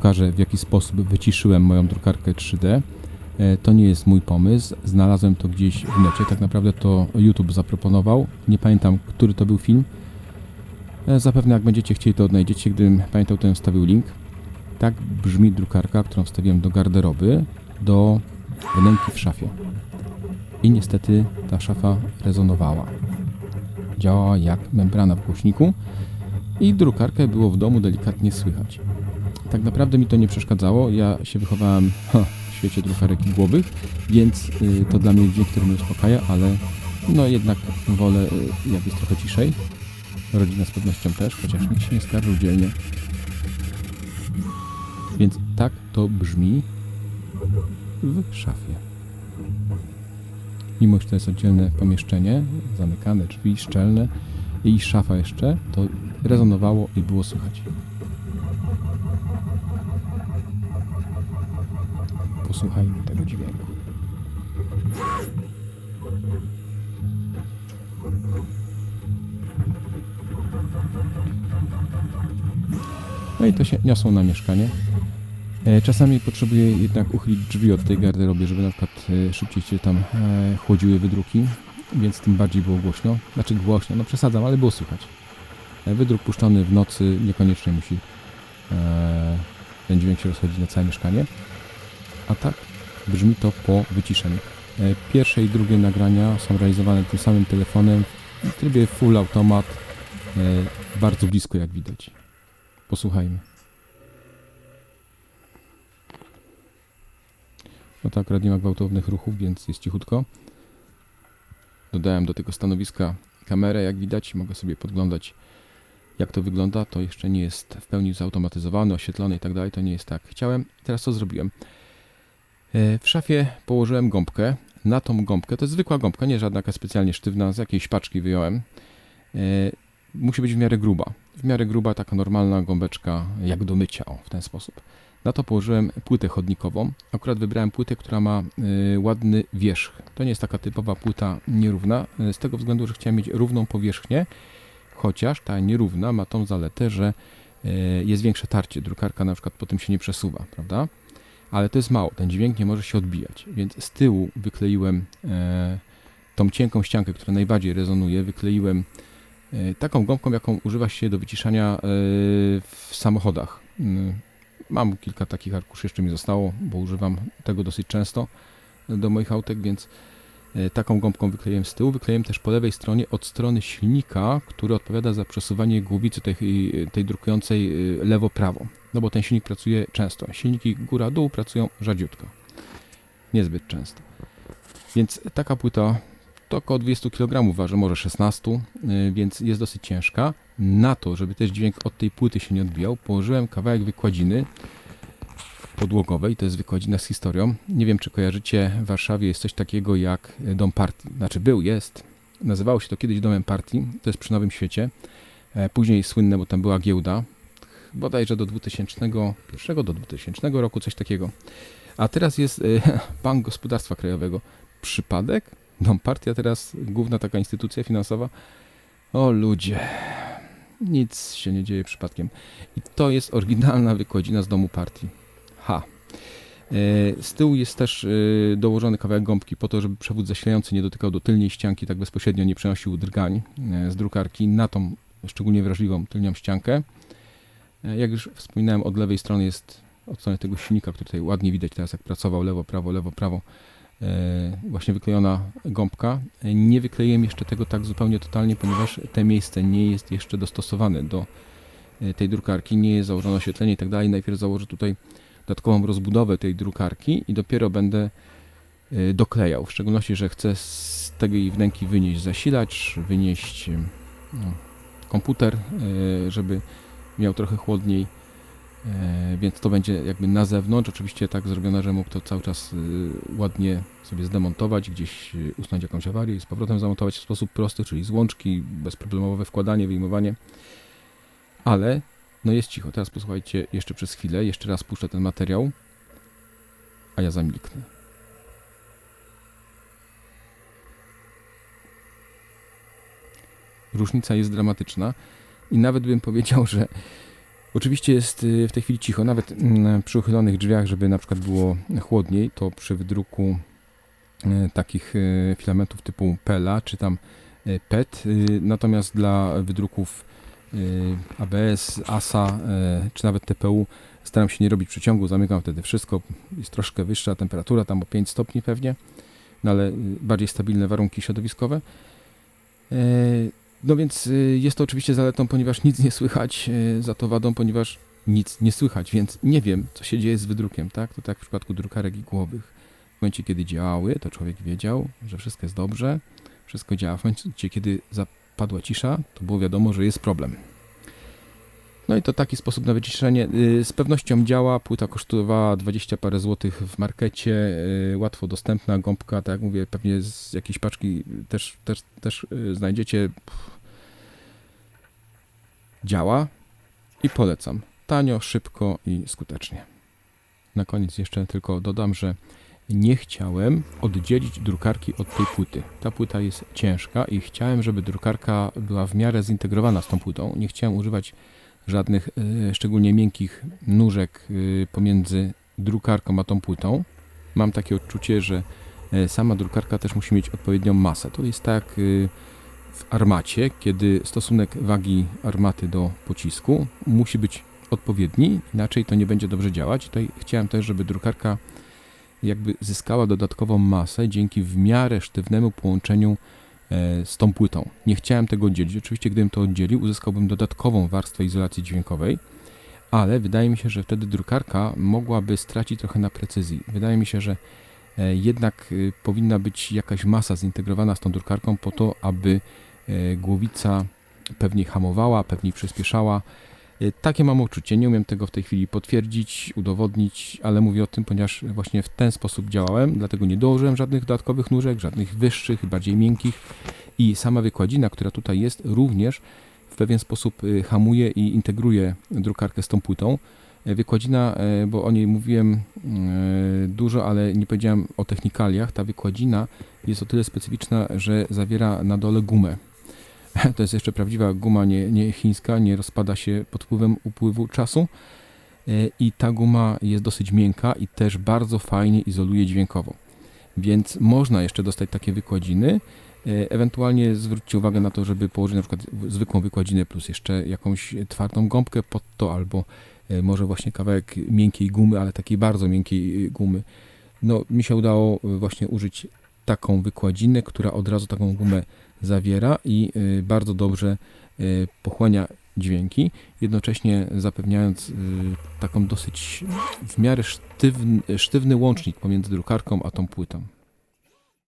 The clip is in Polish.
pokażę w jaki sposób wyciszyłem moją drukarkę 3D. E, To nie jest mój pomysł, znalazłem to gdzieś w necie, tak naprawdę to YouTube zaproponował, nie pamiętam który to był film. E, Zapewne jak będziecie chcieli to odnajdziecie, gdybym pamiętał to wstawił link. Tak brzmi drukarka, którą wstawiłem do garderoby, do wnęki w szafie. I niestety ta szafa rezonowała. Działała jak membrana w głośniku i drukarkę było w domu delikatnie słychać. Tak naprawdę mi to nie przeszkadzało. Ja się wychowałem ha, w świecie drukarek igłowych, więc y, to dla mnie dźwięk, który mnie uspokaja, ale no jednak wolę, y, jak jest trochę ciszej. Rodzina z pewnością też, chociaż nikt się nie skarżył dzielnie. Więc tak to brzmi w szafie. Mimo, że to jest oddzielne pomieszczenie, zamykane drzwi, szczelne i szafa jeszcze, to rezonowało i było słychać. Posłuchajmy tego dźwięku. No i to się niosą na mieszkanie. E, Czasami potrzebuję jednak uchylić drzwi od tej garderoby, żeby na przykład e, szybciej się tam e, chłodziły wydruki, więc tym bardziej było głośno. Znaczy głośno, no przesadzam, ale było słychać. Wydruk puszczony w nocy niekoniecznie musi ten dźwięk się rozchodzić na całe mieszkanie. A tak brzmi to po wyciszeniu. E, Pierwsze i drugie nagrania są realizowane tym samym telefonem w trybie full automat, e, bardzo blisko jak widać. Posłuchajmy. No to akurat nie ma gwałtownych ruchów, więc jest cichutko. Dodałem do tego stanowiska kamerę, jak widać, mogę sobie podglądać, jak to wygląda. To jeszcze nie jest w pełni zautomatyzowane, oświetlone i tak dalej. To nie jest tak. Chciałem. Teraz co zrobiłem? E, W szafie położyłem gąbkę. Na tą gąbkę, to jest zwykła gąbka, nie żadna jakaś specjalnie sztywna, z jakiejś paczki wyjąłem. E, Musi być w miarę gruba. W miarę gruba, taka normalna gąbeczka, jak do mycia, o, w ten sposób. Na to położyłem płytę chodnikową. Akurat wybrałem płytę, która ma y, ładny wierzch. To nie jest taka typowa płyta nierówna, z tego względu, że chciałem mieć równą powierzchnię, chociaż ta nierówna ma tą zaletę, że jest większe tarcie. Drukarka na przykład po tym się nie przesuwa, prawda? Ale to jest mało, ten dźwięk nie może się odbijać, więc z tyłu wykleiłem e, tą cienką ściankę, która najbardziej rezonuje, wykleiłem e, taką gąbką, jaką używa się do wyciszania e, w samochodach. Mm, Mam kilka takich arkuszy, jeszcze mi zostało, bo używam tego dosyć często do moich autek, więc taką gąbką wykleiłem z tyłu. Wykleiłem też po lewej stronie od strony silnika, który odpowiada za przesuwanie głowicy tej, tej drukującej e, lewo-prawo. No bo ten silnik pracuje często. Silniki góra-dół pracują rzadziutko. Niezbyt często. Więc taka płyta to około 200 kg waży, może 16, y, więc jest dosyć ciężka. Na to, żeby też dźwięk od tej płyty się nie odbijał, położyłem kawałek wykładziny podłogowej, to jest wykładzina z historią. Nie wiem, czy kojarzycie, w Warszawie jest coś takiego jak dom partii. Znaczy był, jest. Nazywało się to kiedyś domem partii, to jest przy Nowym Świecie. E, Później słynne, bo tam była giełda, bodajże do 2001 do 2000 roku, coś takiego. A teraz jest e, Bank Gospodarstwa Krajowego. Przypadek? Dom Partii, a teraz główna taka instytucja finansowa. O ludzie, nic się nie dzieje przypadkiem. I to jest oryginalna wykładzina z domu partii. Ha. E, Z tyłu jest też e, dołożony kawałek gąbki po to, żeby przewód zasilający nie dotykał do tylnej ścianki, tak bezpośrednio nie przenosił drgań e, z drukarki na tą szczególnie wrażliwą tylnią ściankę. Jak już wspominałem, od lewej strony jest od strony tego silnika, który tutaj ładnie widać teraz, jak pracował lewo, prawo, lewo, prawo, właśnie wyklejona gąbka. Nie wykleiłem jeszcze tego tak zupełnie totalnie, ponieważ te miejsce nie jest jeszcze dostosowane do tej drukarki, nie jest założone oświetlenie i tak dalej. Najpierw założę tutaj dodatkową rozbudowę tej drukarki i dopiero będę e, doklejał. W szczególności, że chcę z tej wnęki wynieść zasilacz, wynieść e, no, komputer, e, żeby miał trochę chłodniej. Więc to będzie jakby na zewnątrz, oczywiście tak zrobione, że mógł to cały czas y, ładnie sobie zdemontować, gdzieś y, usunąć jakąś awarię i z powrotem zamontować w sposób prosty, czyli z łączki, bezproblemowe wkładanie, wyjmowanie. Ale no jest cicho. Teraz posłuchajcie jeszcze przez chwilę, jeszcze raz puszczę ten materiał, a ja zamilknę. Różnica jest dramatyczna i nawet bym powiedział, że Oczywiście jest y, w tej chwili cicho, nawet mm, przy uchylonych drzwiach, żeby na przykład było chłodniej, to przy wydruku y, takich y, filamentów typu PELA czy tam PET, natomiast dla wydruków ABS, ASA y, czy nawet TPU staram się nie robić przeciągu, zamykam wtedy wszystko, jest troszkę wyższa temperatura, tam o 5 stopni pewnie, no ale y, bardziej stabilne warunki środowiskowe. No więc y, jest to oczywiście zaletą, ponieważ nic nie słychać, y, za to wadą, ponieważ nic nie słychać, więc nie wiem, co się dzieje z wydrukiem, tak? To tak w przypadku drukarek igłowych. W momencie, kiedy działały, to człowiek wiedział, że wszystko jest dobrze, wszystko działa. W momencie, kiedy zapadła cisza, to było wiadomo, że jest problem. No i to taki sposób na wyciszenie. Y, Z pewnością działa. Płyta kosztowała 20 parę złotych w markecie. y, Łatwo dostępna. Gąbka, tak jak mówię, pewnie z jakiejś paczki też, też, też y, znajdziecie. Działa i polecam. Tanio, szybko i skutecznie. Na koniec jeszcze tylko dodam, że nie chciałem oddzielić drukarki od tej płyty. Ta płyta jest ciężka i chciałem, żeby drukarka była w miarę zintegrowana z tą płytą. Nie chciałem używać żadnych e, szczególnie miękkich nóżek e, pomiędzy drukarką a tą płytą. Mam takie odczucie, że e, sama drukarka też musi mieć odpowiednią masę. To jest tak w armacie, kiedy stosunek wagi armaty do pocisku musi być odpowiedni, inaczej to nie będzie dobrze działać. Tutaj chciałem też, żeby drukarka jakby zyskała dodatkową masę dzięki w miarę sztywnemu połączeniu e, z tą płytą. Nie chciałem tego oddzielić. Oczywiście, gdybym to oddzielił, uzyskałbym dodatkową warstwę izolacji dźwiękowej, ale wydaje mi się, że wtedy drukarka mogłaby stracić trochę na precyzji. Wydaje mi się, że e, jednak e, powinna być jakaś masa zintegrowana z tą drukarką po to, aby głowica pewniej hamowała, pewniej przyspieszała. E, Takie mam uczucie. Nie umiem tego w tej chwili potwierdzić, udowodnić, ale mówię o tym, ponieważ właśnie w ten sposób działałem, dlatego nie dołożyłem żadnych dodatkowych nóżek, żadnych wyższych, bardziej miękkich i sama wykładzina, która tutaj jest, również w pewien sposób y, hamuje i integruje drukarkę z tą płytą. E, Wykładzina, bo o niej mówiłem dużo, ale nie powiedziałem o technikaliach. Ta wykładzina jest o tyle specyficzna, że zawiera na dole gumę. To jest jeszcze prawdziwa guma, nie, nie chińska, nie rozpada się pod wpływem upływu czasu. E, I ta guma jest dosyć miękka i też bardzo fajnie izoluje dźwiękowo. Więc można jeszcze dostać takie wykładziny. E, Ewentualnie zwróćcie uwagę na to, żeby położyć na przykład zwykłą wykładzinę plus jeszcze jakąś twardą gąbkę pod to, albo e, może właśnie kawałek miękkiej gumy, ale takiej bardzo miękkiej gumy. No, mi się udało właśnie użyć taką wykładzinę, która od razu taką gumę zawiera i y, bardzo dobrze y, pochłania dźwięki, jednocześnie zapewniając y, taką dosyć w miarę sztywny, sztywny łącznik pomiędzy drukarką a tą płytą.